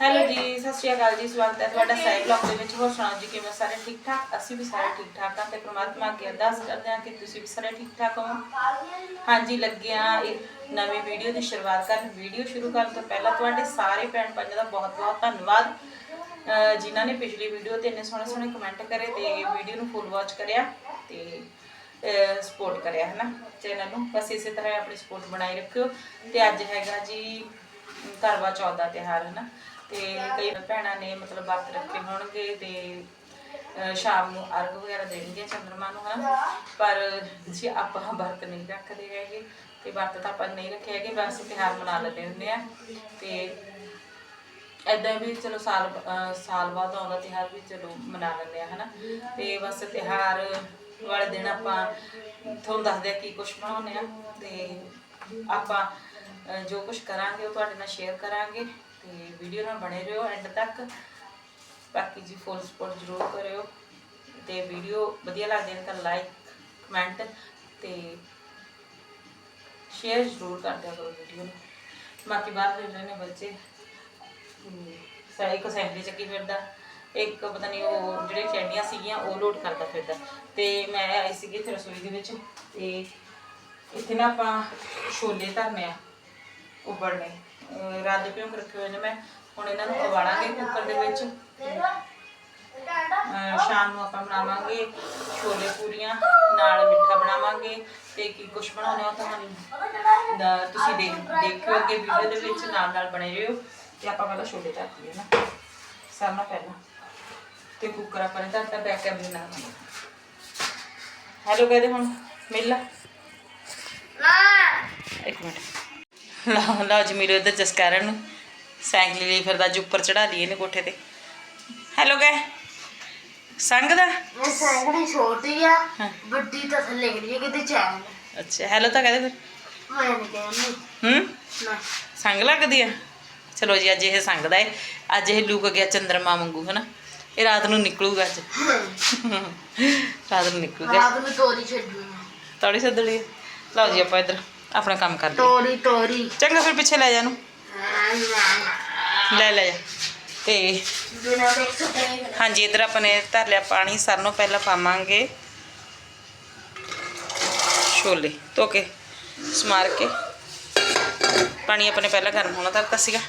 Hello ਜੀ ਸਤਿ ਸ਼੍ਰੀ ਅਕਾਲ ਜੀ ਸਵਾਗਤ ਹੈ ਤੁਹਾਡਾ ਸਾਈ ਬਲੌਗ ਦੇ ਵਿੱਚ। ਹੋਰ ਸੁਣਾਓ ਜੀ ਕਿਵੇਂ ਸਾਰੇ ਠੀਕ ਠਾਕ? ਅਸੀਂ ਵੀ ਸਾਰੇ ਠੀਕ ਠਾਕ ਹਾਂ ਤੇ ਪ੍ਰਮਾਤਮਾ ਅੱਗੇ ਅਰਦਾਸ ਕਰਦੇ ਹਾਂ ਕਿ ਤੁਸੀਂ ਵੀ ਸਾਰੇ ਠੀਕ ਠਾਕ ਹੋ ਹਾਂਜੀ ਲੱਗੇ ਹਾਂ ਇੱਕ ਨਵੀਂ ਵੀਡੀਓ ਦੀ ਸ਼ੁਰੂਆਤ ਕਰਨ। ਵੀਡੀਓ ਸ਼ੁਰੂ ਕਰਨ ਤੋਂ ਪਹਿਲਾਂ ਤੁਹਾਡੇ ਸਾਰੇ ਭੈਣ ਭਾਈਆਂ ਦਾ ਬਹੁਤ ਬਹੁਤ ਧੰਨਵਾਦ। ਜਿਨ੍ਹਾਂ ਨੇ ਪਿਛਲੀ ਵੀਡੀਓ ਤੇ ਇੰਨੇ ਸੋਹਣੇ ਸੋਹਣੇ ਕਮੈਂਟ ਕਰੇ ਤੇ ਵੀਡੀਓ ਨੂੰ ਫੁੱਲ ਵਾਚ ਕਰਿਆ ਤੇ ਸਪੋਰਟ ਕਰਿਆ ਹੈ ਨਾ ਚੈਨਲ ਨੂੰ। ਬਸ ਇਸੇ ਤਰ੍ਹਾਂ ਆਪਣੀ ਸਪੋਰਟ ਬਣਾਈ ਰੱਖਿਓ। ਤੇ ਅੱਜ ਹੈਗਾ ਜੀ ਕਰਵਾ ਚੌਥ ਦਾ ਤਿਉਹਾਰ ਹੈ ਨਾ ਤੇ ਕਈ ਭੈਣਾਂ ਨੇ ਮਤਲਬ ਵਰਤ ਰੱਖੇ ਹੋਣਗੇ ਤੇ ਸ਼ਾਮ ਨੂੰ ਅਰਗ ਵਗੈਰਾ ਦੇਣਗੇ ਚੰਦਰਮਾ ਨੂੰ, ਹਨਾ? ਪਰ ਜੇ, ਆਪਾਂ ਵਰਤ ਨਹੀਂ ਰੱਖਦੇ ਹੈਗੇ ਤੇ ਵਰਤ ਤਾਂ ਆਪਾਂ ਨਹੀਂ ਰੱਖੇ ਹੈਗੇ, ਬਸ ਤਿਉਹਾਰ ਮਨਾ ਲੈਂਦੇ ਹੁੰਦੇ ਆ। ਤੇ ਐਦਾਂ ਵੀ ਚਲੋ ਸਾਲ ਸਾਲ ਬਾਅਦ ਆਉਂਦਾ ਤਿਉਹਾਰ ਵੀ ਚਲੋ ਮਨਾ ਲੈਂਦੇ ਆ, ਹਨਾ? ਤੇ ਬਸ ਤਿਉਹਾਰ ਵਾਲੇ ਦਿਨ ਆਪਾਂ ਤੁਹਾਨੂੰ ਦੱਸਦੇ ਆ ਕੀ ਕੁਝ ਬਣਾਉਂਦੇ ਆ ਤੇ ਆਪਾਂ ਜੋ ਕੁਝ ਕਰਾਂਗੇ ਉਹ ਤੁਹਾਡੇ ਨਾਲ ਸ਼ੇਅਰ ਕਰਾਂਗੇ। ਤੇ ਵੀਡੀਓ ਨਾਲ ਬਣੇ ਰਹੋ ਐਂਡ ਤੱਕ। ਬਾਕੀ ਜੀ ਫੁੱਲ ਸਪੋਰਟ ਜ਼ਰੂਰ ਕਰਿਓ। ਤੇ ਵੀਡੀਓ ਵਧੀਆ ਲੱਗਦੀ ਹੈ ਤਾਂ ਲਾਈਕ ਕਮੈਂਟ ਤੇ ਸ਼ੇਅਰ ਜ਼ਰੂਰ ਕਰ ਦਿਆ ਕਰੋ ਵੀਡੀਓ ਨੂੰ। ਬਾਕੀ ਬਾਹਰ ਦੇ ਰਹੇ ਨੇ ਬੱਚੇ। ਸਾਰੇ ਇੱਕ ਅਸੈਂਬਲੀ ਚੱਕੀ ਫਿਰਦਾ। ਇੱਕ ਪਤਾ ਨਹੀਂ ਉਹ ਜਿਹੜੇ ਚੈਂਡੀਆਂ ਸੀਗੀਆਂ, ਉਹ ਲੋਡ ਕਰਦਾ ਫਿਰਦਾ। ਤੇ ਮੈਂ ਆਈ ਸੀਗੀ ਇੱਥੇ ਰਸੋਈ ਦੇ ਵਿੱਚ। ਤੇ ਇੱਥੇ ਨਾ ਆਪਾਂ ਛੋਲੇ ਧਰਨੇ ਆ, ਉਬਲਣੇ। ਦੇ ਭਿਉਂਕ ਰੱਖੇ ਹੋਏ ਨੇ ਮੈਂ। ਹੁਣ ਇਹਨਾਂ ਨੂੰ ਉਬਾਲਾਂਗੇ ਕੁੱਕਰ ਦੇ ਵਿੱਚ। ਸ਼ਾਮ ਨੂੰ ਆਪਾਂ ਬਣਾਵਾਂਗੇ ਛੋਲੇ ਪੂਰੀਆਂ ਨਾਲ ਮਿੱਠਾ ਬਣਾਵਾਂਗੇ ਤੇ ਕੀ ਕੁਝ ਬਣਾਉਣੇ ਆ ਤੁਹਾਨੂੰ ਦਾ- ਤੁਸੀਂ ਦੇਖ ਦੇਖਿਓ ਅੱਗੇ ਵੀਡੀਓ ਦੇ ਵਿੱਚ ਨਾਲ ਨਾਲ ਬਣੇ ਰਹੋ ਤੇ ਆਪਾਂ ਪਹਿਲਾਂ ਛੋਲੇ ਧਰ ਦਈਏ ਨਾ। ਨਾਲੋਂ ਪਹਿਲਾਂ। ਤੇ ਕੁੱਕਰ ਆਪਾਂ ਨੇ ਧਰਤਾ ਬੈਕ ਕੈਮਰੇ ਨਾਲ। ਹੈਲੋ ਕਹਦੇ ਹੁਣ ਮਿਲ ਲਾ। ਇੱਕ ਮਿੰਟ। ਲਓ ਲਓ ਜੀ ਮੇਰੇ ਉਧਰ ਜਸਕਰਨ ਨੂੰ। ਸਾਈਕਲ ਲਈ ਫਿਰਦਾ ਅੱਜ ਉੱਪਰ ਚੜਾ ਲਈ ਇਹਨੇ ਕੋਠੇ ਤੇ। ਹੈਲੋ ਕਹੇ ਸੰਗ ਦਾ? ਸਾਈਕਲ ਛੋਟੀ ਆ ਹਾਂ। ਵੱਡੀ ਤਾਂ ਥੱਲੇ ਗਈ ਹੈ ਕਿਤੇ ਚੈਨ ਅੱਛਾ ਹੈਲੋ ਤਾਂ ਕਹਦੇ ਫਿਰ। ਮੈਂ ਨਹੀਂ ਕਹਿੰਦੀ ਹੂੰ? ਨਾ। ਸੰਗ ਲੱਗਦੀ ਆ? ਚਲੋ ਜੀ ਅੱਜ ਇਹ ਸੰਗਦਾ ਏ। ਅੱਜ ਇਹ ਲੁਕ ਗਿਆ ਚੰਦਰਮਾ ਵਾਂਗੂ ਹਨਾ? ਇਹ ਰਾਤ ਨੂੰ ਨਿਕਲੂਗਾ ਅੱਜ। ਰਾਤ ਨੂੰ ਨਿਕਲੂਗਾ। ਰਾਤ ਨੂੰ ਤੋਰੀ ਛੱਡਣੀ ਆ। ਤੌੜੀ ਸੱਦੜੀ ਲਓ ਜੀ ਆਪਾਂ ਇੱਧਰ। ਆਪਣਾ ਕੰਮ ਕਰ ਲਈਏ ਤੋਰੀ ਤੋਰੀ। ਚੰਗਾ ਫਿਰ ਪਿੱਛੇ ਲੈ ਜਾ ਨੂੰ ਲੈ ਲੈ ਜਾ। ਤੇ ਹਾਂਜੀ ਇੱਧਰ ਆਪਾਂ ਨੇ ਧਰ ਲਿਆ ਪਾਣੀ ਸਾਰਿਆਂ ਨੂੰ ਪਹਿਲਾਂ ਪਾਵਾਂਗੇ। ਛੋਲੇ ਧੋ ਕੇ ਸਮਾਰ ਕੇ। ਪਾਣੀ ਆਪਣੇ ਪਹਿਲਾਂ ਗਰਮ ਹੋਣਾ ਧਰਤਾ ਸੀਗਾ।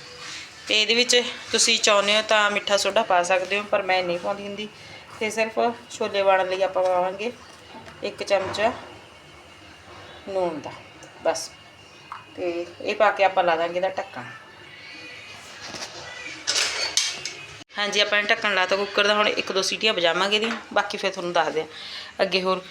ਤੇ ਇਹਦੇ ਵਿੱਚ ਤੁਸੀਂ ਚਾਹੁੰਦੇ ਹੋ ਤਾਂ ਮਿੱਠਾ ਸੋਡਾ ਪਾ ਸਕਦੇ ਹੋ ਪਰ ਮੈਂ ਨਹੀਂ ਪਾਉਂਦੀ ਹੁੰਦੀ। ਤੇ ਸਿਰਫ ਛੋਲੇ ਵਾੜਨ ਲਈ ਆਪਾਂ ਪਾਵਾਂਗੇ ਇੱਕ ਚਮਚਾ ਨੂਣ ਦਾ। ਬਸ। ਤੇ ਇਹ ਪਾ ਕੇ ਆਪਾਂ ਲਾ ਦਾਂਗੇ ਇਹਦਾ ਢੱਕਣ ਹਾਂਜੀ, ਆਪਾਂ ਨੇ ਢੱਕਣ ਲਾਤਾ ਕੁੱਕਰ ਦਾ ਹੁਣ ਇੱਕ ਦੋ ਸੀਟੀਆਂ ਵਜਾਵਾਂਗੇ ਇਹਦੀਆਂ, ਬਾਕੀ ਫਿਰ ਤੁਹਾਨੂੰ ਦੱਸਦੇ ਆ ਅੱਗੇ ਹੋਰ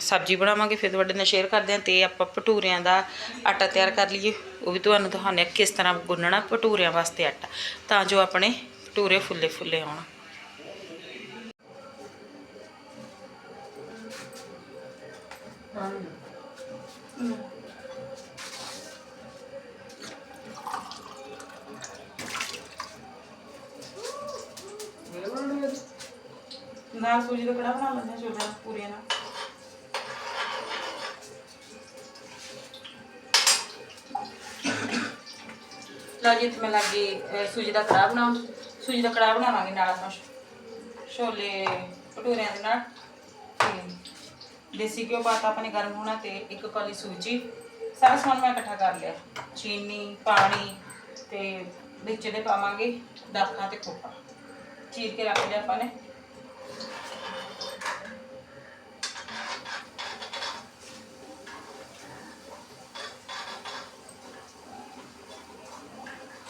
ਸਬਜ਼ੀ ਬਣਾਵਾਂਗੇ, ਫਿਰ ਤੁਹਾਡੇ ਨਾਲ ਸ਼ੇਅਰ ਕਰਦੇ ਹਾਂ। ਤੇ ਆਪਾਂ ਭਟੂਰਿਆਂ ਦਾ ਆਟਾ ਤਿਆਰ ਕਰ ਲਈਏ। ਉਹ ਵੀ ਤੁਹਾਨੂੰ ਦਿਖਾਉਂਦੇ ਹਾਂ ਕਿਸ ਤਰ੍ਹਾਂ ਗੁੰਨਣਾ ਭਟੂਰਿਆਂ ਵਾਸਤੇ ਆਟਾ। ਤਾਂ ਜੋ ਆਪਣੇ ਭਟੂਰੇ ਫੁੱਲੇ ਫੁੱਲੇ ਆਉਣ ਨਾਲ ਸੂਜੀ ਦਾ ਕੜਾ ਬਣਾ ਲੈਂਦੇ ਹਾਂ ਪੂਰੀਆਂ ਨਾਲ? ਲਓ ਜੀ, ਇੱਥੇ ਮੈਂ ਲੱਗੀ ਸੂਜੀ ਦਾ ਕੜਾ ਬਣਾਉਣ ਸੂਜੀ ਦਾ ਕੜਾ ਬਣਾਵਾਂਗੇ ਨਾਲ ਆਪਾਂ ਛੋਲੇ ਭਟੂਰਿਆਂ ਦੇ ਨਾਲ। ਦੇਸੀ ਘਿਓ ਪਾਤਾ ਆਪਣੇ ਗਰਮ ਹੋਣਾ ਤੇ ਇੱਕ ਕੌਲੀ ਸੂਜੀ। ਸਾਰਾ ਸਮਾਨ ਮੈਂ ਇਕੱਠਾ ਕਰ ਲਿਆ। ਚੀਨੀ, ਪਾਣੀ ਤੇ ਵਿੱਚ ਇਹਦੇ ਪਾਵਾਂਗੇ ਦਾਖਾਂ ਤੇ ਖੋਪਾ। ਚੀਰ ਕੇ ਰੱਖ ਲਿਆ ਆਪਾਂ ਨੇ।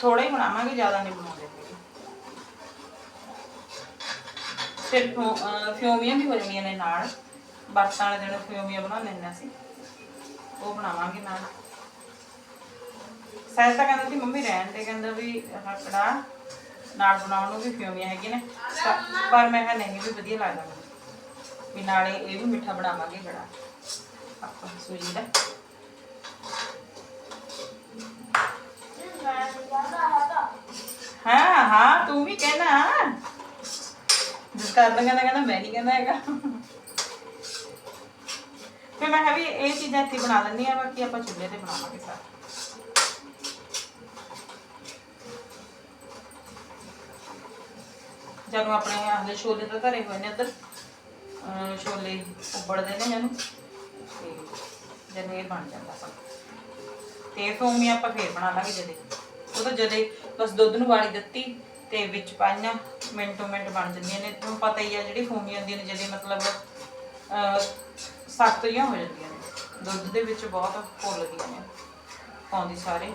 ਥੋੜਾ ਹੀ ਬਣਾਵਾਂਗੇ, ਜ਼ਿਆਦਾ ਨਹੀਂ ਬਣਾਉਂਦੇ ਫਿਰ ਫਿਉ- ਵੀ ਹੋ ਜਾਣੀਆਂ ਨੇ ਨਾਲ। ਬਰਤਾਂ ਵਾਲੇ ਦਿਨ ਫਿਉਮੀਆਂ ਬਣਾ ਲੈਂਦੇ ਅਸੀਂ। ਉਹ ਬਣਾਵਾਂਗੇ ਨਾਲ। ਸਹਿਜ ਤਾਂ ਕਹਿੰਦਾ ਸੀ ਮੰਮੀ ਰਹਿਣ ਤੇ ਕਹਿੰਦਾ ਵੀ ਆਹ ਕੜਾ ਨਾਲ ਬਣਾਉਣ ਨੂੰ ਵੀ ਫਿਉਮੀਆਂ ਹੈਗੀਆਂ ਨੇ। ਪਰ- ਮੈਂ ਕਿਹਾ ਨਹੀਂ, ਵੀ ਵਧੀਆ ਲੱਗਦਾ। ਮੈਨੂੰ। ਵੀ ਨਾਲੇ ਇਹ ਵੀ ਮਿੱਠਾ ਬਣਾਵਾਂਗੇ ਕੜਾ। ਆਪਾਂ ਸੂਜੀ ਦਾ। ਹਾਂ ਹਾਂ, ਤੂੰ ਵੀ ਕਹਿਣਾ। ਜਿਸ ਕਰ ਕਹਿੰਦਾ ਕਹਿੰਦਾ ਮੈਂ ਨਹੀਂ ਕਹਿੰਦਾ ਹੈਗਾ। ਫਿਰ ਮੈਂ ਕਿਹਾ ਵੀ ਇਹ ਚੀਜ਼ਾਂ ਇੱਥੇ ਬਣਾ ਲੈਂਦੀ ਆ ਬਾਕੀ ਆਪਾਂ ਚੁੱਲ੍ਹੇ ਤੇ ਬਣਾਵਾਂਗੇ ਸਾਰਾ। ਜਦੋਂ ਆਪਣੇ ਆਹਲੇ ਛੋਲੇ ਤਾਂ ਧਰੇ ਹੋਏ ਨੇ ਇੱਧਰ ਛੋਲੇ ਉੱਬੜਦੇ ਨੇ ਜਦੋਂ ਤੇ ਇਹ ਬਣ ਜਾਂਦਾ ਸਭ। ਤੇ ਸੋਮੀ ਆਪਾਂ ਫੇਰ ਬਣਾ ਲਾਂਗੇ ਜਦੇ। ਉਦੋਂ ਜਦੇ ਬਸ ਦੁੱਧ ਨੂੰ ਵਾਲੀ ਦਿੱਤੀ ਤੇ ਵਿੱਚ ਪਾਈਆਂ, ਮਿੰਟੋ ਮਿੰਟ ਬਣ ਜਾਂਦੀਆਂ ਨੇ। ਤੁਹਾਨੂੰ ਪਤਾ ਹੀ ਆ ਜਿਹੜੀ ਫੋਮੀ ਹੁੰਦੀ ਨੇ, ਜਦੇ ਮਤਲਬ ਸਖਤ ਜਿਹੀਆਂ ਹੋ ਜਾਂਦੀਆਂ ਨੇ। ਦੁੱਧ ਦੇ ਵਿੱਚ ਬਹੁਤ ਫੁੱਲਦੀਆਂ ਨੇ। ਪਾਉਂਦੀ ਸਾਰੇ।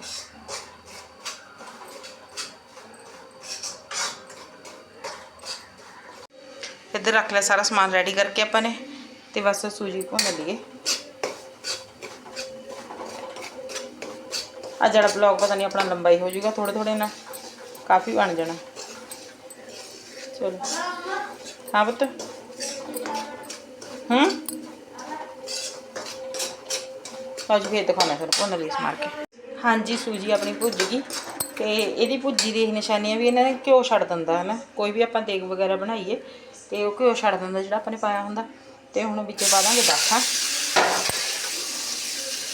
ਇੱਧਰ ਰੱਖ ਲਿਆ ਸਾਰਾ ਸਮਾਨ ਰੈਡੀ ਕਰਕੇ ਆਪਾਂ ਨੇ ਤੇ ਬਸ ਸੂਜੀ ਭੁੰਨ ਲਈਏ। ਆ ਜਿਹੜਾ ਬਲੌਗ ਪਤਾ ਨਹੀਂ ਆਪਣਾ ਲੰਬਾ ਹੀ ਹੋ ਜਾਊਗਾ ਥੋੜੇ ਥੋੜੇ ਨਾਲ। ਕਾਫੀ ਬਣ ਜਾਣਾ। ਚਲੋ। ਹਾਂ ਪੁੱਤ। ਹੂੰ? ਅੱਜ ਫੇਰ ਦਿਖਾਉਣਾ ਫਿਰ ਭੁੰਨ ਲਈ ਮਾਰ ਕੇ। ਹਾਂਜੀ, ਸੂਜੀ ਆਪਣੀ ਭੁੱਜ ਗਈ। ਤੇ ਇਹਦੀ ਭੁੱਜੀ ਦੀ ਨਿਸ਼ਾਨੀਆਂ ਵੀ ਇਹਨਾਂ ਨੇ ਘਿਓ ਛੱਡ ਦਿੰਦਾ ਹੈ ਨਾ ਕੋਈ ਵੀ ਆਪਾਂ ਦੇਗ ਵਗੈਰਾ ਬਣਾਈਏ, ਤੇ ਉਹ ਘਿਓ ਛੱਡ ਦਿੰਦਾ ਜਿਹੜਾ ਆਪਾਂ ਨੇ ਪਾਇਆ ਹੁੰਦਾ। ਤੇ ਹੁਣ ਵਿੱਚ ਪਾ ਦਾਂਗੇ ਦਾਖਾਂ।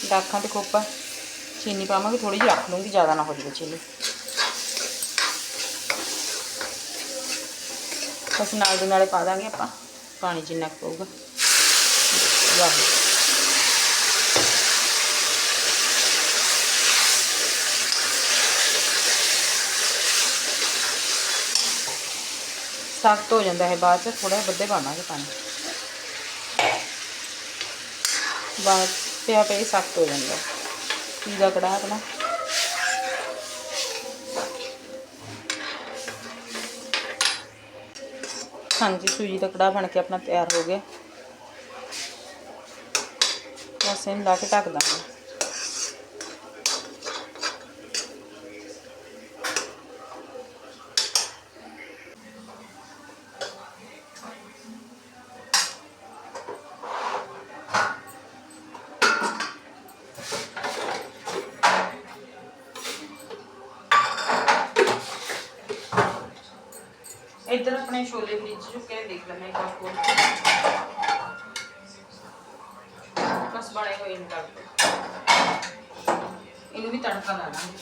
ਦਾਖਾਂ ਤੇ ਖੋਪਾ। ਚੀਨੀ ਪਾਵਾਂਗੇ ਥੋੜੀ ਜਿਹੀ ਰੱਖ ਲੂੰਗੀ, ਜ਼ਿਆਦਾ ਨਾ ਹੋ ਜਾਵੇ ਚੀਨੀ। ਬਸ ਨਾਲ ਦੇ ਨਾਲੇ ਪਾ ਦਾਂਗੇ ਆਪਾਂ। ਪਾਣੀ ਜਿੰਨਾ ਕੁ ਪਊਗਾ। ਵਾਹ। ਸਖਤ ਹੋ ਜਾਂਦਾ ਹੈ ਬਾਅਦ ਚ ਥੋੜਾ ਵੱਧੇ ਪਾਵਾਂਗੇ ਪਾਣੀ। ਬਾਅਦ ਪਿਆ ਪਿਆ ਹੀ ਸਖਤ ਹੋ ਜਾਂਦਾ। ਪੀਲਾ ਕੜਾਹ ਆਪਣਾ। ਹਾਂਜੀ, ਸੂਜੀ ਦਾ ਕੜਾਹ ਬਣ ਕੇ ਆਪਣਾ ਤਿਆਰ ਹੋ ਗਿਆ। ਬਸ ਇਹਨੂੰ ਲਾ ਕੇ ਢੱਕ ਦਾਂਗੇ ਇੱਧਰ ਆਪਣੇ ਛੋਲੇ ਫ੍ਰਿਜ ਚੁੱਕੇ ਆ, ਦੇਖ ਲੈਣੇ ਇੱਕ ਵਾਰ ਖੋਲ ਕੇ ਬਸ ਬਣੇ ਹੋਏ ਨੇ ਤੜਕੇ ਇਹਨੂੰ ਵੀ ਤੜਕਾ ਲਾ ਲਾਂਗੇ।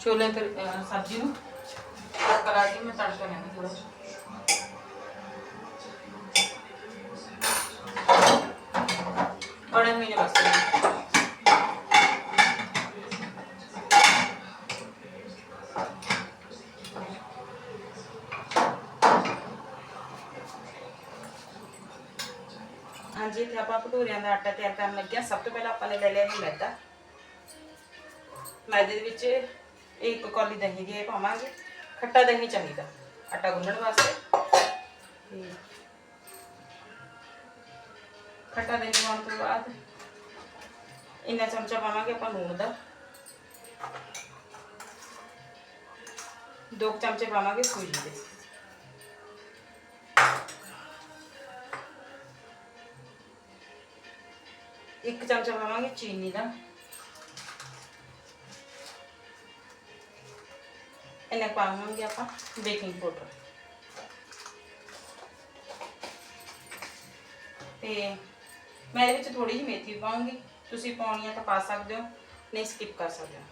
ਛੋਲੇ ਤੇ ਸਬਜ਼ੀ ਨੂੰ ਤੜਕਾ ਲਾ ਕੇ ਮੈਂ ਤੜਕਾ ਲੈਣਾ ਥੋੜਾ ਬੜੇ ਹੋਏ ਨੇ ਬਸ ਹਾਂਜੀ ਇੱਥੇ ਆਪਾਂ ਭਟੂਰਿਆਂ ਦਾ ਆਟਾ ਤਿਆਰ ਕਰਨ ਲੱਗੇ ਹਾਂ ਸਭ ਤੋਂ ਪਹਿਲਾਂ ਆਪਾਂ ਨੇ ਲੈ ਲਿਆ ਹੈ ਮੈਦਾ। ਮੈਦੇ ਦੇ ਵਿੱਚ ਇੱਕ ਕੌਲੀ ਦਹੀਂ ਦੀ ਪਾਵਾਂਗੇ। ਖੱਟਾ ਦਹੀਂ ਚਾਹੀਦਾ, ਆਟਾ ਗੁੰਨਣ ਵਾਸਤੇ। ਤੇ ਖੱਟਾ ਦਹੀਂ ਪਾਉਣ ਤੋਂ ਬਾਅਦ ਇੰਨਾ ਚਮਚਾ ਪਾਵਾਂਗੇ ਆਪਾਂ ਲੂਣ ਦਾ। ਦੋ ਕੁ ਚਮਚੇ ਪਾਵਾਂਗੇ ਸੂਜੀ ਦੇ। ਇੱਕ ਚਮਚਾ ਪਾਵਾਂਗੇ ਚੀਨੀ ਦਾ। ਇਹਨੇ ਪਾਵਾਂਗੇ ਆਪਾਂ ਬੇਕਿੰਗ ਪਾਊਡਰ। ਤੇ ਮੈਂ ਇਹਦੇ ਵਿੱਚ ਥੋੜੀ ਜਿਹੀ ਮੇਥੀ ਪਾਵਾਂਗੀ। ਤੁਸੀਂ ਪਾਉਣੀ ਆ ਤਾਂ ਪਾ ਸਕਦੇ ਹੋ, ਨਹੀਂ ਸਕਿਪ ਕਰ ਸਕਦੇ ਹੋ।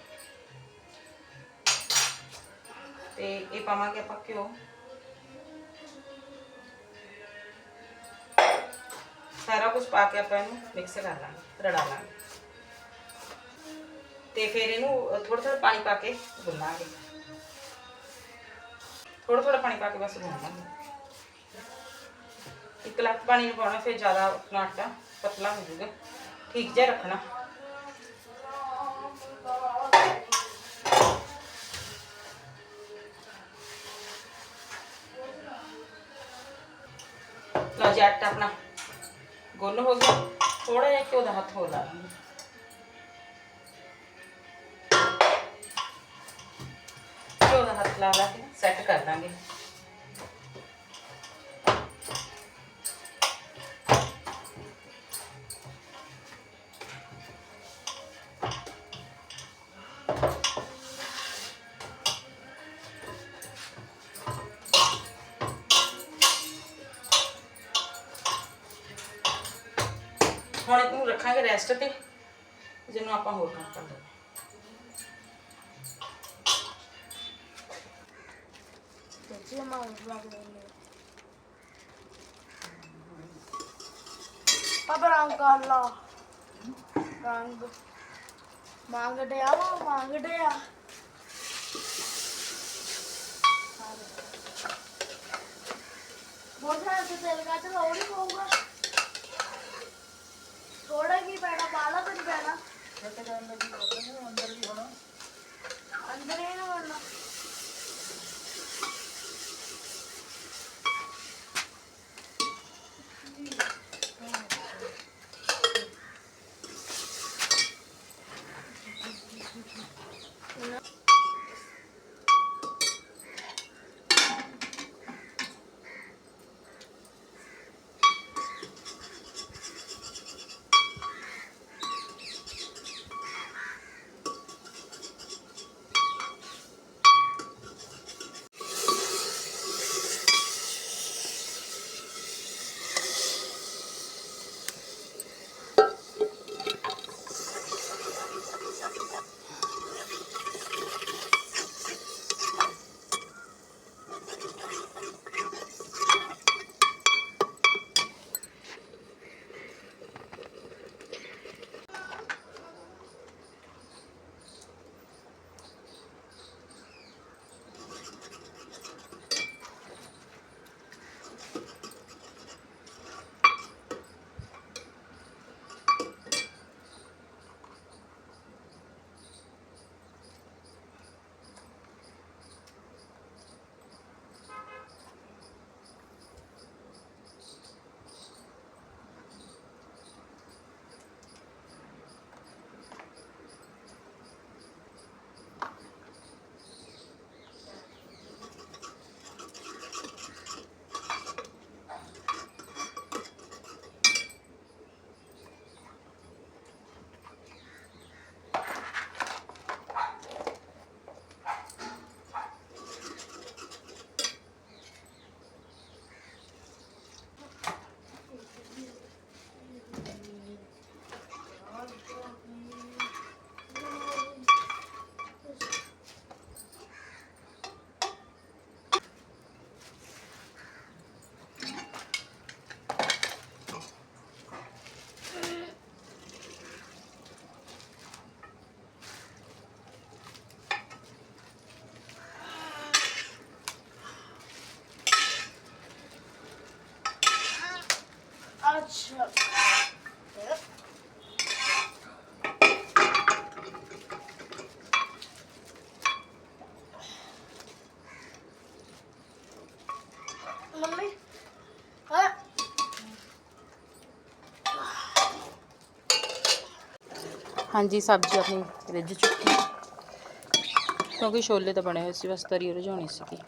ਤੇ ਇਹ ਪਾਵਾਂਗੇ ਆਪਾਂ ਘਿਓ। ਸਾਰਾ ਕੁਝ ਪਾ ਕੇ ਆਪਾਂ ਇਹਨੂੰ ਮਿਕਸ ਕਰ ਲਾਂਗੇ, ਰਲਾ ਲਾਂਗੇ। ਤੇ ਫਿਰ ਇਹਨੂੰ ਥੋੜਾ ਥੋੜਾ ਪਾਣੀ ਪਾ ਕੇ ਗੁੰਨਾਂਗੇ। ਥੋੜਾ ਥੋੜਾ ਪਾਣੀ ਪਾ ਕੇ ਬਸ ਗੁੰਨਾਂਗੇ। ਇੱਕ ਲੱਖ ਪਾਣੀ ਨੂੰ ਪਾਉਣਾ ਫਿਰ ਜ਼ਿਆਦਾ ਆਪਣਾ ਆਟਾ ਪਤਲਾ ਹੋ ਜਾਊਗਾ। ਠੀਕ ਜਿਹਾ ਰੱਖਣਾ। ਲਓ ਜੀ, ਆਟਾ ਆਪਣਾ ਗੁੰਨ ਹੋ ਗਿਆ। ਥੋੜਾ ਜਿਹਾ ਘਿਓ ਦਾ ਹੱਥ ਹੋ ਲਾ ਘਿਓ ਦਾ ਹੱਥ ਲਾ ਲਾ ਕੇ ਸੈੱਟ ਕਰ ਦਾਂਗੇ। ਇਹਨੂੰ ਰੈਸਟ ਤੇ, ਜਿਹਨੂੰ ਆਪਾਂ ਹੋਰ ਕੰਮ ਕਰ ਲਵਾਂਗੇ ਮਿਰਚ ਮਾਉਂਟ ਲਾ ਦੇ ਪਾਪਾ ਰੰਗ ਕਰ ਲਾ। ਰੰਗ। ਮੰਗਦੇ ਆ ਵਾ ਮੰਗਦੇ ਆ ਬਹੁਤ ਸਾਰਾ ਤੇ ਤੇਲ ਕੱਟ ਲੋੜ ਹੀ ਪਊਗਾ। ਹਾਂਜੀ, ਸਬਜ਼ੀ ਆਪਣੀ ਰਿੱਝ ਚੁੱਕੀ ਕਿਉਂਕਿ ਛੋਲੇ ਤਾਂ ਬਣੇ ਹੋਏ ਸੀ, ਬਸ ਤਰੀ ਰਝਾਉਣੀ ਸੀਗੀ।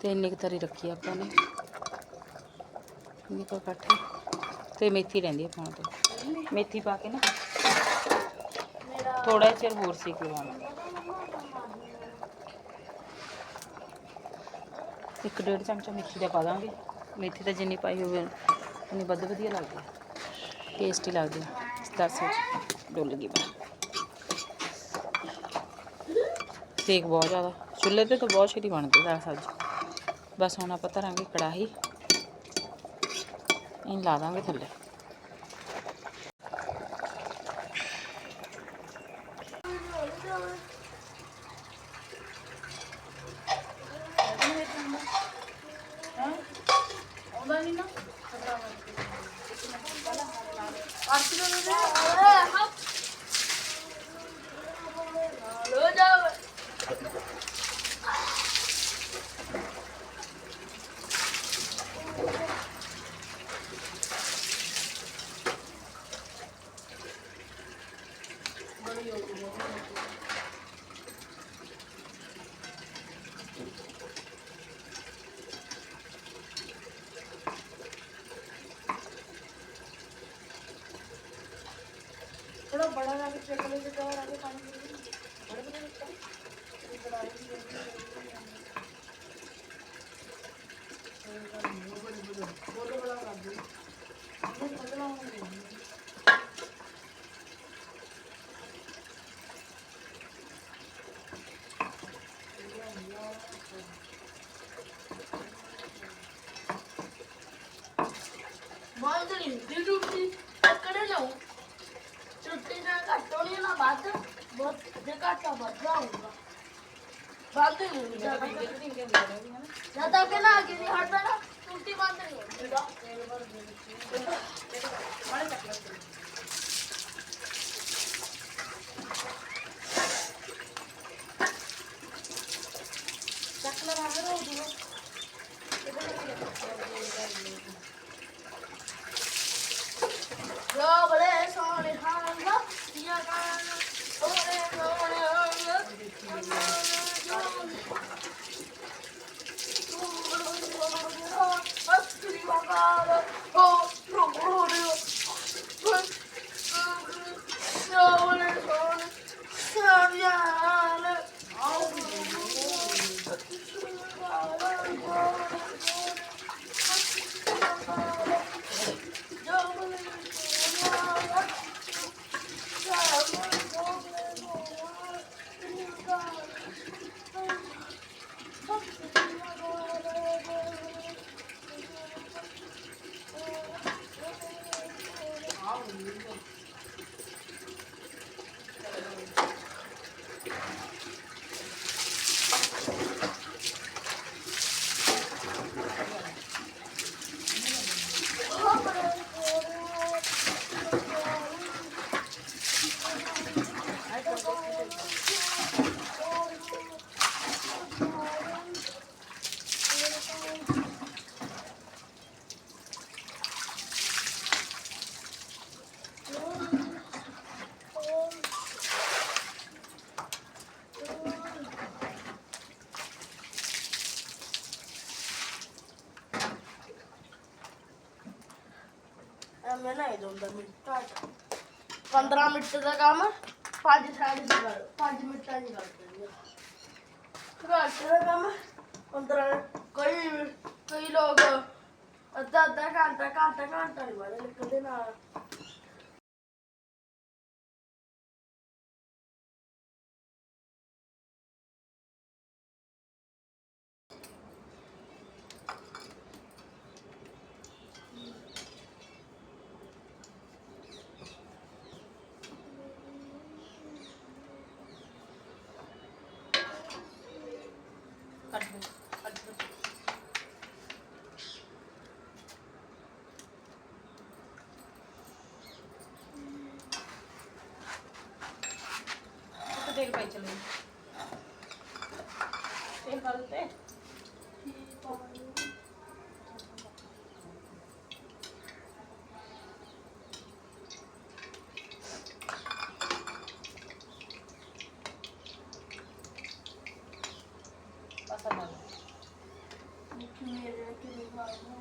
ਤੇ ਇੰਨੀ ਕੁ ਤਰੀ ਰੱਖੀ ਆਪਾਂ ਨੇ। ਇੰਨੀ ਕੁ ਕੱਟ ਤੇ ਮੇਥੀ ਰਹਿੰਦੀ ਆ ਪਾਉਣ ਤੋਂ। ਮੇਥੀ ਪਾ ਕੇ ਨਾ ਮੇਰਾ ਥੋੜਾ ਚਿਰ ਹੋਰ ਸੇਕ ਲਵਾਉਣਾ ਇੱਕ ਡੇਢ ਚਮਚਾ ਮੇਥੀ ਦਾ ਪਾ ਦਾਂਗੇ। ਮੇਥੀ ਤਾਂ ਜਿੰਨੀ ਪਾਈ ਹੋਵੇ, ਉਨੀ ਵੱਧ ਵਧੀਆ ਲੱਗਦੀ ਟੇਸਟੀ ਲੱਗਦੀ ਹੈ ਦਸ ਵਿੱਚ ਡੁੱਲ ਗਈ ਬਸ। ਸੇਕ ਬਹੁਤ ਜ਼ਿਆਦਾ। ਚੁੱਲ੍ਹੇ ਤੇ ਤਾਂ ਬਹੁਤ ਛੇਤੀ ਬਣਦੀ ਦਾਲ ਸਬਜ਼ੀ। ਬਸ ਹੁਣ ਆਪਾਂ ਧਰਾਂਗੇ ਕੜਾਹੀ। ਇਹਨੂੰ ਲਾ ਦਾਂਗੇ ਥੱਲੇ। ਆਉਂਦਾ ਨਹੀਂ ਨਾ। ਲੋ ਮਾਂਦਰੀ ਦਿਲ ਟੁੱਟੀ ਅਕੜੇ ਲਾਉ ਛੁੱਟੀ ਨਾ ਘਟੋ ਨਹੀਂ ਨਾ ਬਾਤ ਬਹੁਤ ਜੇ ਘਟਾ ਵੱਧ ਹੋਊਗਾ। ਬਾਂਦਰੀ ਨਹੀਂ ਜਾ ਕੇ ਜਦ ਪਿੰਗੇ ਪਿੰਗੇ ਦੇ ਰਹੇ ਹੋ ਨਾ ਜਦ ਤੱਕ ਨਾ ਅੱਗੇ ਨਹੀਂ ਹਟਦਾ ਨਾ ਟੁੱਟੀ ਬੰਦ ਨਹੀਂ ਹੁੰਦੀਗਾ ਮਾੜੇ ਚੱਕ ਲਓ ਚੱਕ ਲਾ ਬਾਹਰ ਹੋ ਜੂਗਾ ਜੋ ਬੜੇ ਸੋਹਣੇ ਹਾਲਾ ਇਹ ਗਾਣ ਓਰੇ ਸੋਹਣੇ ਹਾਲਾ ਅਸਲੀ ਵਗਾਰ ਹੋ ਰੋੜਿਓ ਸੋਹਣੇ ਸੋਹਣੇ ਸਾਰਿਆਂ ਐਵੇਂ ਨਾ ਇਹ ਦੋਂਦਾ ਮਿੰਟ 15 ਮਿੰਟ ਦਾ ਕੰਮ 5 ਸਾਈਡ ਦੀ ਕਰ 5 ਮਿੰਟਾਂ ਦੀ ਕਰ ਦਿੰਦੀ ਘੱਟ ਦਾ ਕੰਮ 15 ਕਈ ਕਈ ਲੋਕ ਅੱਧਾ ਅੱਧਾ ਘੰਟਾ ਘੰਟਾ ਘੰਟਾ ਨਹੀਂ ਮਾਰੇ ਨਿਕਲਦੇ ਨਾਲ। ਕੱਟ ਦੋ ਕੱਟ ਦੋ। ਦੇਖ ਪਾਈ ਚਲੋ ਇਹ ਗੱਲ ਤੇ ਪਸੰਦ ਆ ਮੇਰੇ ਕਿ ਮਾਰਨਾ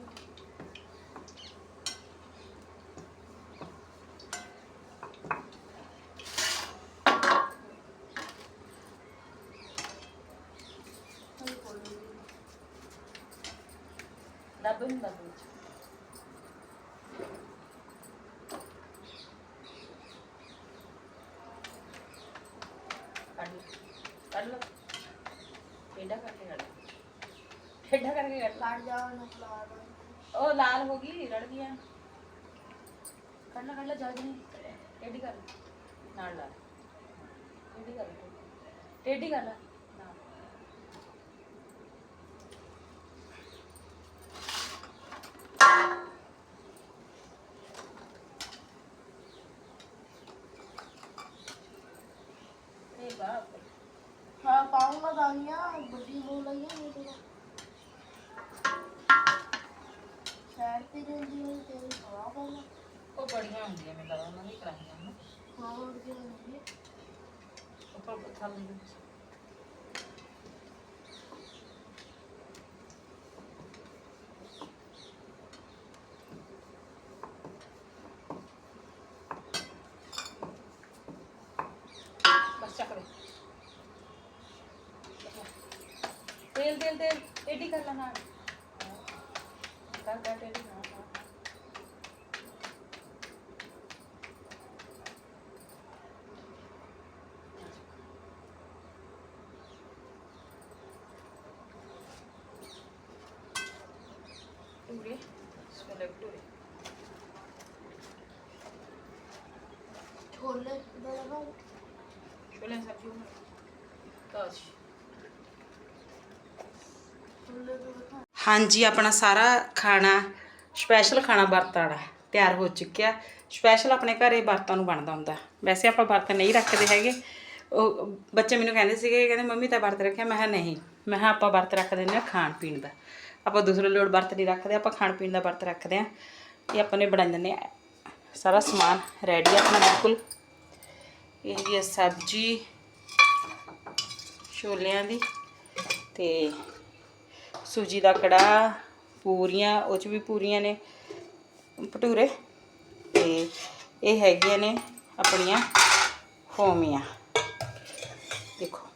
ਕੱਢ। ਲਓ ਕਰਕੇ ਕਰਕੇ। ਉਹ ਲਾਲ ਹੋ ਗਈ ਰੜ ਕੱਢ ਲਾ ਕੱਢ ਲਾ ਜਲਦੀ ਟੇਢੀ ਕਰ। ਲਾ। ਨਾਲ ਲਾ। ਟੇਢੀ ਕਰ। ਲਾ, ਟੇਢੀ ਕਰ ਲਾ ਨਾਲ ਇਹ ਬਾਪ ਰੇ। ਹਾਂ ਦਾਨੀਆਂ ਵੱਡੀ ਬੋਲ ਲਈ ਹੈ ਮੇਰੇ ਕੋਲ ਸਾਈਡ ਤੇ ਜਾਂਦੀ ਹੋਈ ਤੇ ਹਵਾ ਪਾਉਂਗਾ ਉਹ ਬੜੀਆਂ ਹੁੰਦੀਆਂ ਮੈਂ ਲੱਗਦਾ ਉਹਨਾਂ ਦੀ ਕਰਾਈਆਂ ਹਾਂ ਹੋਰ ਕੀ ਹੁੰਦੀ ਹੈ? ਉੱਪਰ ਥੱਲੇ ಇದಲ್ಲ ನಾನು ಟೂರಿ ಸೊಲಗ್ ಟೂರಿ छोले छोले सब्जी में दस ਹਾਂਜੀ, ਆਪਣਾ ਸਾਰਾ ਖਾਣਾ ਸਪੈਸ਼ਲ ਖਾਣਾ ਵਰਤਾਂ ਵਾਲਾ ਤਿਆਰ ਹੋ ਚੁੱਕਿਆ। ਸਪੈਸ਼ਲ ਆਪਣੇ ਘਰੇ ਵਰਤਾਂ ਨੂੰ ਬਣਦਾ ਹੁੰਦਾ। ਵੈਸੇ ਆਪਾਂ ਵਰਤ ਨਹੀਂ ਰੱਖਦੇ ਹੈਗੇ। ਉਹ ਬੱਚੇ ਮੈਨੂੰ ਕਹਿੰਦੇ ਸੀਗੇ, ਕਹਿੰਦੇ, ਮੰਮੀ, ਤਾਂ ਵਰਤ ਰੱਖਿਆ। ਮੈਂ ਕਿਹਾ, ਨਹੀਂ। ਮੈਂ ਕਿਹਾ, ਆਪਾਂ ਵਰਤ ਰੱਖ ਦਿੰਦੇ ਹਾਂ ਖਾਣ ਪੀਣ ਦਾ। ਆਪਾਂ ਦੂਸਰੇ ਲੋੜ ਵਰਤ ਨਹੀਂ ਰੱਖਦੇ, ਆਪਾਂ ਖਾਣ ਪੀਣ ਦਾ ਵਰਤ ਰੱਖਦੇ ਹਾਂ। ਇਹ ਆਪਾਂ ਨੇ ਬਣਾ ਦਿੰਦੇ ਆ ਸਾਰਾ ਸਮਾਨ ਰੈਡੀ ਆਪਣਾ, ਬਿਲਕੁਲ। ਇਹ ਹੈਗੀ ਆ ਸਬਜ਼ੀ, ਛੋਲਿਆਂ ਦੀ ਤੇ ਸੂਜੀ ਦਾ ਕੜਾ ਪੂਰੀਆਂ, ਉਹ ਚ ਵੀ ਪੂਰੀਆਂ ਨੇ, ਭਟੂਰੇ ਤੇ ਇਹ ਹੈਗੀਆਂ ਨੇ ਆਪਣੀਆਂ ਫੋਮੀਆਂ। ਦੇਖੋ,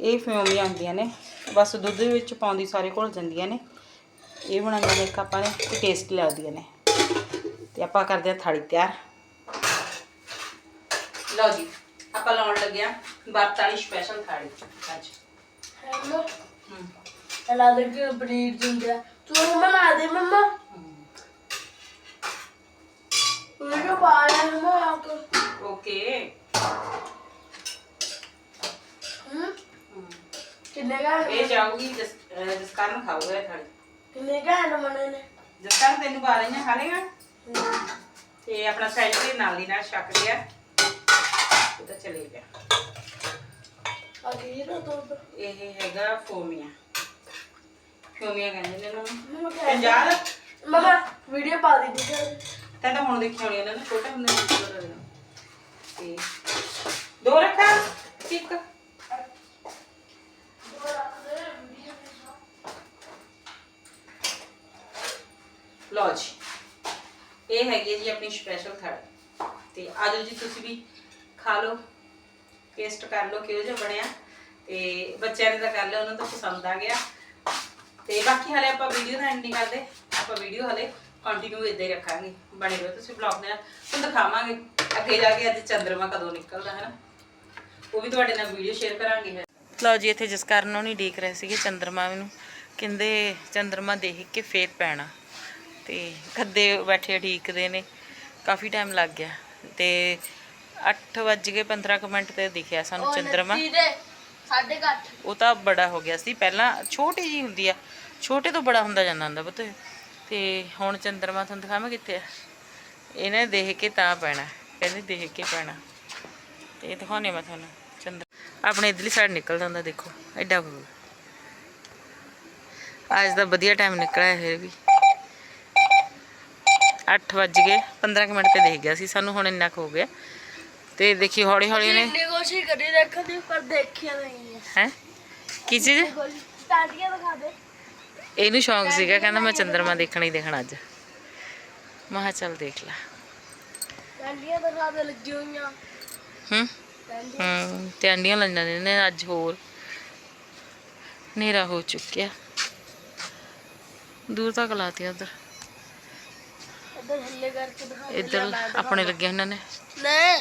ਇਹ ਫੋਮੀਆਂ ਹੁੰਦੀਆਂ ਨੇ, ਬਸ ਦੁੱਧ ਵਿੱਚ ਪਾਉਂਦੀ ਸਾਰੇ ਘੁਲ ਜਾਂਦੀਆਂ ਨੇ। ਇਹ ਬਣਾਉਂਦੇ ਨੇ ਇੱਕ ਆਪਾਂ ਨੇ ਤੇ ਟੇਸਟ ਲੱਗਦੀਆਂ ਨੇ। ਤੇ ਆਪਾਂ ਕਰਦੇ ਆ ਥਾਲੀ ਤਿਆਰ। ਲਓ ਜੀ, ਆਪਾਂ ਲਾਉਣ ਲੱਗਿਆ ਵਰਤ ਵਾਲੀ ਸਪੈਸ਼ਲ ਥਾਲੀ। ਅੱਜ ਹੈਲੋ। ਲਾ ਦੇ ਕਿ ਪਨੀਰ ਦਿੰਦਾ ਤੂੰ ਬਣਾ ਦੇ ਮੰਮਾ। ਵੀਡੀਓ ਪਾ ਲਿਆ ਮੰਮਾ ਆਪ ਓਕੇ। ਕਿੰਨੇ ਘੰਟੇ ਇਹ ਜਾਊਗੀ ਜਿਸ ਜਿਸ ਕਾਰਨ ਖਾਊਗਾ ਇਹ ਥਾਲੀ। ਕਿੰਨੇ ਘੰਟੇ ਬਣੇ ਨੇ? ਜਿਸ ਕਾਰਨ ਤੈਨੂੰ ਪਾ ਰਹੀਆਂ ਖਾ ਲੇਗਾ। ਤੇ ਆਪਣਾ ਸਾਈਡ ਤੇ ਨਾਲ ਦੀ ਨਾਲ ਛੱਕ ਇਹ ਤਾਂ ਚਲੇ ਗਿਆ। ਦੁੱਧ? ਇਹ ਹੈਗਾ ਫੋਮੀਆਂ। ਫੋਮੀਆਂ ਕਹਿੰਦੇ ਨੇ ਇਹਨਾਂ ਨੂੰ। ਮੰਮਾ ਕਹਿ ਪੰਜਾਹ ਮਮਾ ਵੀਡੀਓ ਪਾ ਦੀ ਵੀਡੀਓ ਤਾਂ ਤਾਂ ਹੁਣ ਦੇਖੀ ਹੋਣੀ ਇਹਨਾਂ ਨੇ ਛੋਟੇ ਹੁੰਦੇ ਨੇ। ਕਿਹੜਾ ਲੱਗਦਾ ਤੇ ਦੋ ਰੱਖਾਂ ਇੱਕ। ਲਓ ਜੀ ਇਹ ਹੈਗੀ ਜੀ ਆਪਣੀ ਸਪੈਸ਼ਲ ਥਾਲੀ। ਤੇ ਆਜੋ ਜੀ ਤੁਸੀਂ ਵੀ ਖਾ ਲਓ। ਟੇਸਟ ਕਰ ਲਓ ਕਿਹੋ ਜਿਹਾ ਬਣਿਆ। ਤੇ ਬੱਚਿਆਂ ਨੇ ਤਾਂ ਕਰ ਲਿਆ, ਉਹਨਾਂ ਨੂੰ ਤਾਂ ਪਸੰਦ ਆ ਗਿਆ। ਤੇ ਬਾਕੀ ਹਲੇ ਆਪਾਂ ਵੀਡੀਓ ਦਾ ਐਂਡ ਨਹੀਂ ਕਰਦੇ। ਆਪਾਂ ਵੀਡੀਓ ਹਲੇ ਕੰਟੀਨਿਊ ਇਦਾਂ ਹੀ ਰੱਖਾਂਗੇ। ਬਣੇ ਰਹੋ ਤੁਸੀਂ ਵਲੌਗ ਨਾਲ। ਤੁਹਾਨੂੰ ਦਿਖਾਵਾਂਗੇ ਅੱਗੇ ਜਾ ਕੇ ਅੱਜ ਚੰਦਰਮਾ ਕਦੋਂ ਨਿਕਲਦਾ ਹੈ ਨਾ ਉਹ ਵੀ ਤੁਹਾਡੇ ਨਾਲ ਵੀਡੀਓ ਸ਼ੇਅਰ ਕਰਾਂਗੇ। ਲਓ ਜੀ, ਇੱਥੇ ਜਿਸ ਕਾਰਨ ਉਹ ਨਹੀਂ ਡੀਕ ਰਹੇ ਸੀਗੇ ਚੰਦਰਮਾ ਨੂੰ। ਕਹਿੰਦੇ ਚੰਦਰਮਾ ਦੇਖ ਕੇ ਫੇਰ ਪੈਣਾ। ਤੇ ਖੱਦੇ ਬੈਠੇ ਢੀਕਦੇ ਨੇ। ਕਾਫੀ ਟਾਈਮ ਲੱਗ ਗਿਆ। ਤੇ 8 ਵੱਜ ਕੇ 15 ਕੁ ਮਿੰਟ ਤੇ ਦਿਖਿਆ ਸਾਨੂੰ ਚੰਦਰਮਾ। ਸਾਢੇ ਉਹ ਤਾਂ ਬੜਾ ਹੋ ਗਿਆ ਸੀ। ਪਹਿਲਾਂ ਛੋਟੀ ਜੀ ਹੁੰਦੀ ਆ। ਛੋਟੇ ਤੋਂ ਬੜਾ ਹੁੰਦਾ ਜਾਂਦਾ ਹੁੰਦਾ ਪੁੱਤ। ਤੇ ਹੁਣ ਚੰਦਰਮਾ ਤੁਹਾਨੂੰ ਦਿਖਾਵਾਂ ਕਿੱਥੇ ਆ। ਇਹਨੇ ਦੇਖ ਕੇ ਤਾਂ ਪੈਣਾ। ਕਹਿੰਦੇ ਦੇਖ ਕੇ ਪੈਣਾ। ਤੇ ਦਿਖਾਉਣੇ ਮੈਂ ਤੁਹਾਨੂੰ। ਚੰਦਰ ਆਪਣੇ ਇਧਰਲੀ ਸਾਈਡ ਨਿਕਲ ਜਾਂਦਾ ਦੇਖੋ। ਐਡਾ ਹੋ ਅੱਜ ਦਾ ਵਧੀਆ ਟਾਈਮ ਨਿਕਲਿਆ ਫਿਰ ਵੀ। 8 ਵੱਜ ਗਏ 15 ਕੁ ਮਿੰਟ ਤੇ ਦੇਖ ਗਿਆ ਸੀ। ਸਾਨੂੰ ਹੁਣ ਇੰਨਾ ਕੁ ਹੋ ਗਿਆ। ਤੇ ਦੇਖੀ ਹੌਲੀ ਹੌਲੀ ਨੇ ਇੰਨੀ ਕੋਸ਼ਿਸ਼ ਕਰੀ ਦੇਖਣ ਦੀ ਪਰ ਦੇਖਿਆ ਨਹੀਂ ਹੈ ਹੈ? ਕੀ ਚੀਜ਼? ਸਟਾਰਟੀਆਂ ਦਿਖਾ ਦੇ। ਇਹਨੂੰ ਸ਼ੌਂਕ ਸੀਗਾ ਕਹਿੰਦਾ ਮੈਂ ਚੰਦਰਮਾ ਦੇਖਣਾ ਹੀ ਦੇਖਣਾ ਅੱਜ। ਮੈਂ ਕਿਹਾ ਚੱਲ ਦੇਖ ਲੈ। ਸਟਾਰਟੀਆਂ ਦਿਖਾ ਦੇ ਲੱਗੀ ਹੋਈਆਂ। ਹੂੰ? ਹੂੰ ਤੇ ਅੰਡੀਆਂ ਲੰਨਾਂ ਨੇ ਅੱਜ ਹੋਰ। ਹਨੇਰਾ ਹੋ ਚੁੱਕਿਆ। ਦੂਰ ਤੱਕ ਲਾਤੀ ਉਧਰ। ਇੱਧਰ ਆਪਣੇ ਲੱਗੇ ਉਹਨਾਂ ਨੇ ਨਹੀਂ।